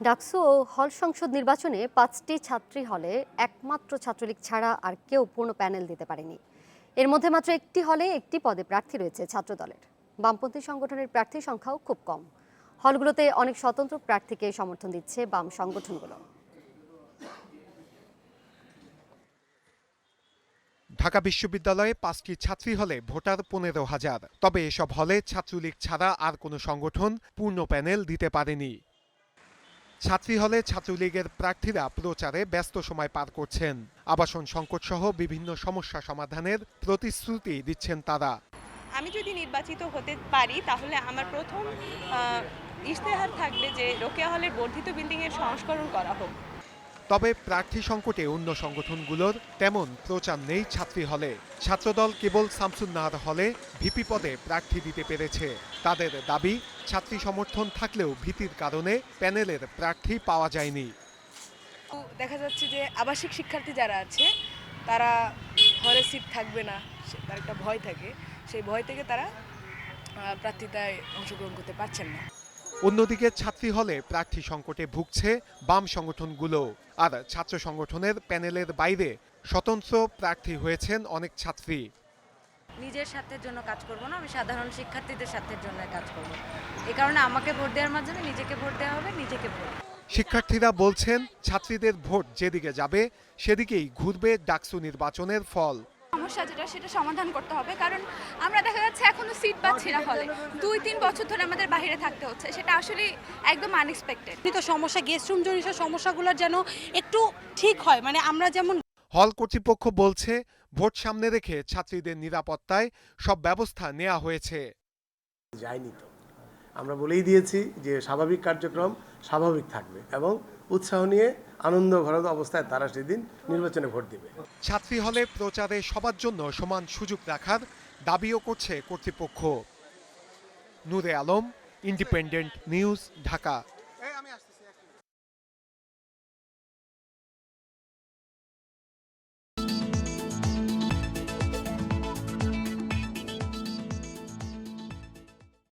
ডাকসু ও হল সংসদ নির্বাচনে পাঁচটি ছাত্রী হলে একমাত্র ছাত্রলীগ ছাড়া আর কেউ পূর্ণ প্যানেল দিতে পারেনি। এর মধ্যে মাত্র একটি হলে একটি পদে প্রার্থী রয়েছে ছাত্রদলের। বামপন্থী সংগঠনের প্রার্থীর সংখ্যাও খুব কম। হলগুলোতে অনেক স্বতন্ত্র প্রার্থীকে সমর্থন দিচ্ছে বাম সংগঠনগুলো। ঢাকা বিশ্ববিদ্যালয়ে পাঁচটি ছাত্রী হলে ভোটার পনেরো হাজার। তবে এসব হলে ছাত্রলীগ ছাড়া আর কোনো সংগঠন পূর্ণ প্যানেল দিতে পারেনি। ছাত্রী হলে ছাত্রলীগের প্রার্থীরা প্রচারে ব্যস্ত সময় পার করছেন। আবাসন সংকট সহ বিভিন্ন সমস্যা সমাধানের প্রতিশ্রুতি দিচ্ছেন তারা। আমি যদি নির্বাচিত হতে পারি, তাহলে আমার প্রথম ইশতেহার থাকবে যে রোকেয়া হলের বর্ধিত বিল্ডিং এর সংস্করণ করা হোক। তবে প্রার্থী সংকটে অন্য সংগঠনগুলোর তেমন প্রচার নেই ছাত্রী হলে। ছাত্রদল কেবল শামসুন্নাহার হলে ভিপি পদে প্রার্থী দিতে পেরেছে। তাদের দাবি, ছাত্রী সমর্থন থাকলেও ভীতির কারণে প্যানেলের প্রার্থী পাওয়া যায়নি। দেখা যাচ্ছে যে আবাসিক শিক্ষার্থী যারা আছে, তারা হলে সিট থাকবে না তার একটা ভয় থাকে। সেই ভয় থেকে তারা প্রার্থিতায় অংশগ্রহণ করতে পারছেন না। অন্যদিকে ছাত্রী হলে প্রার্থী সংকটে ভুগছে বাম সংগঠনগুলো। আর ছাত্র সংগঠনের প্যানেলের বাইরে স্বতন্ত্র প্রার্থী হয়েছেন অনেক ছাত্রী। নিজের স্বার্থের জন্য কাজ করব না আমি সাধারণ শিক্ষার্থীদের স্বার্থের জন্য কাজ করব। এই কারণে আমাকে ভোট দেওয়ার মাধ্যমে নিজেকে ভোট দেওয়া হবে নিজেকে ভোট শিক্ষার্থীরা বলছেন ছাত্রীদের ভোট যেদিকে যাবে সেদিকেই ঘুরবে ডাকসু নির্বাচনের ফল। সমস্যা যেটা সেটা সমাধান করতে হবে। কারণ আমরা দেখা যাচ্ছে এখনও সিট পাচ্ছি না হলে দুই তিন বছর ধরে আমাদের বাইরে থাকতে হচ্ছে। সেটা আসলে একদম আনএক্সপেক্টেড তো সমস্যা গেস্ট রুম জড়িত সমস্যাগুলো যেন একটু ঠিক হয়। মানে আমরা যেমন হল কর্তৃপক্ষ বলছে ভোট সামনে রেখে ছাত্রীদের নিরাপত্তায় সব ব্যবস্থা নেওয়া হয়েছে। যায়নি তো। আমরা বলেই দিয়েছি যে স্বাভাবিক কার্যক্রম স্বাভাবিক থাকবে এবং উৎসাহ নিয়ে আনন্দ ঘরত অবস্থায় তারা সেদিন নির্বাচনে ভোট দিবে। ছাত্রী হলে প্রচারে সবার জন্য সমান সুযোগ রাখার দাবিও করছে কর্তৃপক্ষ। Nure Alam Independent News Dhaka.